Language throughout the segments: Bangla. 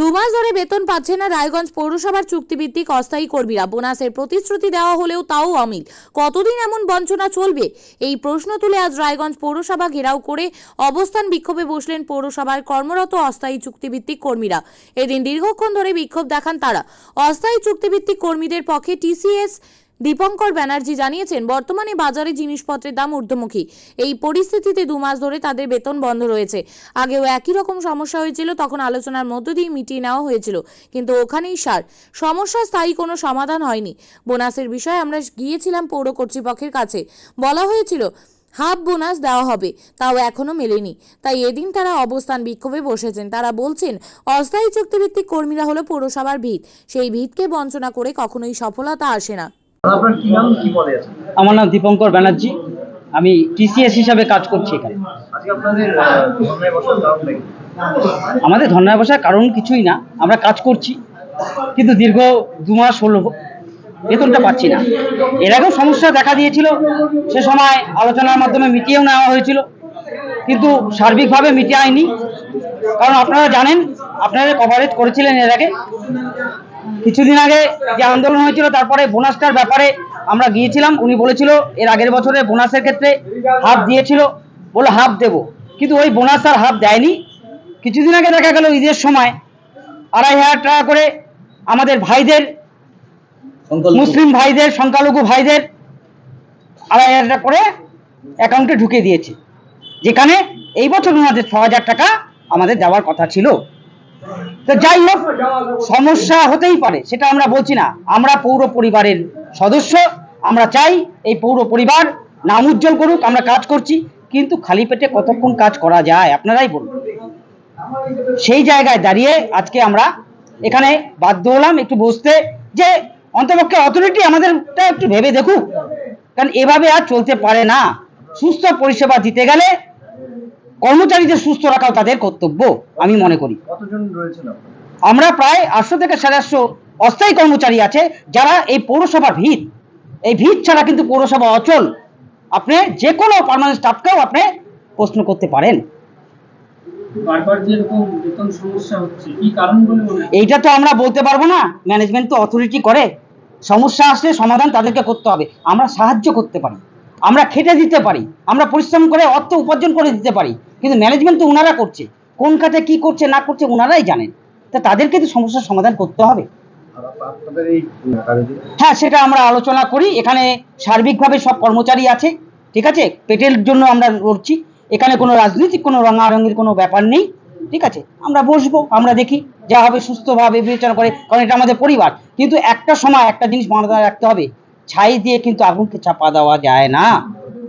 দু মাস ধরে বেতন পাচ্ছে না রায়গঞ্জ পৌরসভার চুক্তিভিত্তিক অস্থায়ী কর্মীরা। বোনাসের প্রতিশ্রুতি দেওয়া হলেও তাও অমিল। কতদিন এমন বঞ্চনা চলবে? এই প্রশ্ন তুলে আজ রায়গঞ্জ পৌরসভা ঘেরাও করে অবস্থান বিক্ষোভে বসলেন পৌরসভার কর্মরত অস্থায়ী চুক্তিভিত্তিক কর্মীরা। এদিন দীর্ঘক্ষণ ধরে বিক্ষোভ দেখান তারা। অস্থায়ী চুক্তিভিত্তিক কর্মীদের পক্ষে টিসিএস দীপঙ্কর ব্যানার্জি জানিয়েছেন, বর্তমানে বাজারে জিনিসপত্রের দাম ঊর্ধ্বমুখী। এই পরিস্থিতিতে দু মাস ধরে তাদের বেতন বন্ধ রয়েছে। আগেও একই রকম সমস্যা হয়েছিল, তখন আলোচনার মধ্য দিয়ে মিটিয়ে নেওয়া হয়েছিল, কিন্তু ওখানেই সার। সমস্যা স্থায়ী কোনো সমাধান হয়নি। বোনাসের বিষয়ে আমরা গিয়েছিলাম পৌর কর্তৃপক্ষের কাছে। বলা হয়েছিল, হাফ বোনাস দেওয়া হবে, তাও এখনও মেলেনি। তাই এদিন তারা অবস্থান বিক্ষোভে বসেছেন। তারা বলছেন, অস্থায়ী চুক্তিভিত্তিক কর্মীরা হলো পৌরসভার ভিত। সেই ভিতকে বঞ্চনা করে কখনোই সফলতা আসে না। আপনার কি নাম কি পদে আছেন? আমার নাম দীপঙ্কর ব্যানার্জি। আমি টিসিএস হিসাবে কাজ করছি এখানে। আজকে আপনাদের আহ, বসার কারণ নাকি আমাদের ধর্নায় বসার কারণ কিছুই না। আমরা কাজ করছি কিন্তু দীর্ঘ দু মাস হলো বেতনটা পাচ্ছি না। এর আগেও সমস্যা দেখা দিয়েছিল। সে সময় আলোচনার মাধ্যমে মিটিয়েও নেওয়া হয়েছিল কিন্তু সার্বিকভাবে মিটিয়ে আয়নি কারণ আপনারা জানেন আপনারা কভারেজ করেছিলেন এর আগে। কিছুদিন আগে যে আন্দোলন হয়েছিল তারপরে বোনাসটার ব্যাপারে আমরা গিয়েছিলাম। উনি বলেছিল এর আগের বছরে বোনাসের ক্ষেত্রে হাফ দিয়েছিল বলে হাফ দেব। কিন্তু ওই বোনাস আর হাফ দেয়নি। কিছুদিন আগে দেখা গেল ঈদের সময় আড়াই হাজার টাকা করে আমাদের ভাইদের মুসলিম ভাইদের সংখ্যালঘু ভাইদের আড়াই হাজার টাকা করে অ্যাকাউন্টে ঢুকে দিয়েছে। যেখানে এই বছর ওনাদের ছ হাজার টাকা আমাদের দেওয়ার কথা ছিল। তো যাই হোক, সমস্যা হতেই পারে, সেটা আমরা বলছি না। আমরা পৌর পরিবারের সদস্য, আমরা চাই এই পৌর পরিবার নাম উজ্জ্বল করুক, আমরা কাজ করছি, কিন্তু খালি পেটে কতক্ষণ কাজ করা যায়, আপনারাই বলুন। সেই জায়গায় দাঁড়িয়ে আজকে আমরা এখানে বাধ্য হলাম একটু বসতে যে অন্তপক্ষে অথরিটি আমাদেরটা একটু ভেবে দেখুক, কারণ এভাবে আর চলতে পারে না। সুস্থ পরিষেবা দিতে গেলে কর্মচারীদের সুস্থ রাখাও তাদের কর্তব্য আমি মনে করি। আমরা প্রায় আটশো থেকে সাড়ে আটশো অস্থায়ী কর্মচারী আছে যারা এই পৌরসভার ভিত। এই ভিত ছাড়া কিন্তু পৌরসভা অচল। আপনি যে কোনো পার্মানেন্ট স্টাফকেও আপনি প্রশ্ন করতে পারেন। এইটা তো আমরা বলতে পারব না। ম্যানেজমেন্ট তো অথরিটি করে। সমস্যা আসলে সমাধান তাদেরকে করতে হবে। আমরা সাহায্য করতে পারি। আমরা খেটে দিতে পারি, আমরা পরিশ্রম করে অর্থ উপার্জন করে দিতে পারি, কিন্তু ম্যানেজমেন্ট তো ওনারা করছে। কোন খাতে কি করছে, না করছে ওনারাই জানেন। তা তাদেরকে তো সমস্যার সমাধান করতে হবে। কাজে হ্যাঁ সেটা আমরা আলোচনা করি। এখানে সার্বিকভাবে সব কর্মচারী আছে, ঠিক আছে? পেটের জন্য আমরা লড়ছি। এখানে কোনো রাজনৈতিক, কোনো রঙারঙির কোনো ব্যাপার নেই, ঠিক আছে? আমরা বসবো, আমরা দেখি যা হবে, সুস্থভাবে বিবেচনা করে, কারণ এটা আমাদের পরিবার। কিন্তু একটা সময় একটা জিনিস মাথায় রাখতে হবে। ছাই দিয়ে কিন্তু আগুনকে চাপা দেওয়া যায় না।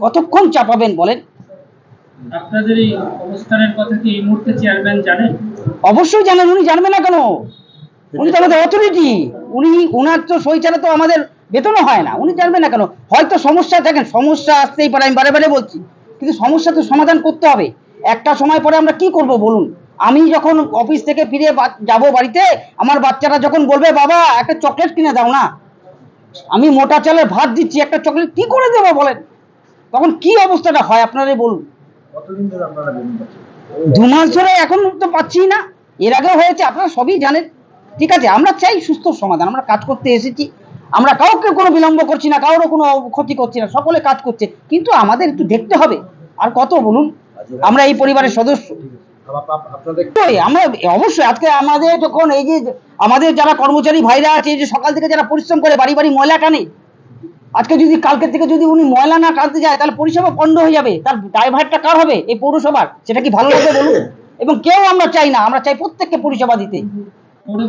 কতক্ষণ চাপাবেন বলেন? আপনাদের এই অবস্থানের কথা কি এই মুহূর্তে চেয়ারম্যান জানেন? অবশ্যই জানেন উনি জানবে না কেন? উনি তো আমাদের অথরিটি উনি ওনার তো সই ছাড়া তো আমাদের বেতনও হয় না। উনি জানবেন না কেন? হয়তো সমস্যা থাকেন। সমস্যা আসতেই পারে আমি বারে বারে বলছি। কিন্তু সমস্যা তো সমাধান করতে হবে। একটা সময় পরে আমরা কি করব বলুন? আমি যখন অফিস থেকে ফিরে যাব বাড়িতে আমার বাচ্চারা যখন বলবে বাবা একটা চকলেট কিনে দাও না। আমি মোটা চালের ভাত দিচ্ছি, একটা চকলেট কি করে দেবো বলেন? তখন কি অবস্থাটা হয় আপনারাই বলুন। দু মাস ধরে এখন তো পাচ্ছি না। এর আগেও হয়েছে, আপনারা সবই জানেন। ঠিক আছে, আমরা চাই সুস্থ সমাধান, আমরা কাজ করতে এসেছি। আমরা কাউকে কোনো বিলম্ব করছি না, কারোর কোনো ক্ষতি করছি না, সকলে কাজ করছে। কিন্তু আমাদের একটু দেখতে হবে। আর কত বলুন? আমরা এই পরিবারের সদস্য। আমরা অবশ্যই আজকে আমাদের যখন এই যে আমাদের যারা কর্মচারী ভাইরা আছে যে সকাল থেকে যারা পরিশ্রম করে বাড়ি বাড়ি ময়লা টানে আজকে যদি কালকে থেকে যদি উনি ময়লা না টানতে যায় তাহলে পরিষেবা পণ্ড হয়ে যাবে। তার ড্রাইভারটা কার হবে? এই পৌরসভার। সেটা কি ভালো লাগবে বলুন? এবং কেউ আমরা চাই না আমরা চাই প্রত্যেককে পরিষেবা দিতে। পৌর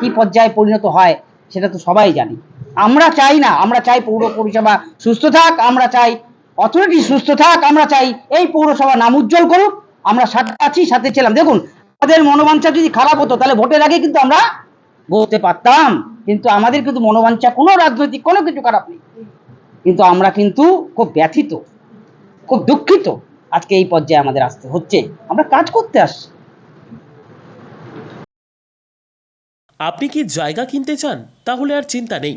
কি পর্যায়ে পরিণত হয় সেটা তো সবাই জানি। আমরা চাই না আমরা চাই পৌর পরিষেবা সুস্থ থাক আমরা চাই অথরিটি সুস্থ থাক আমরা চাই এই পৌরসভা নাম উজ্জ্বল করুক। আমরা সাথে আছি, সাথে ছিলাম। দেখুন, আমাদের মনোবাঞ্ছা যদি খারাপ হতো, তাহলে ভোটের আগে কিন্তু আমরা বলতে পারতাম। কিন্তু আমাদের কিন্তু মনোবাঞ্ছা, কোনো রাজনৈতিক, কোনো কিছু খারাপ নেই। কিন্তু আমরা কিন্তু খুব ব্যথিত, খুব দুঃখিত আজকে এই পর্যায়ে আমাদের আসতে হচ্ছে। আমরা কাজ করতে আসছি। আপনি কি জায়গা কিনতে চান? তাহলে আর চিন্তা নেই।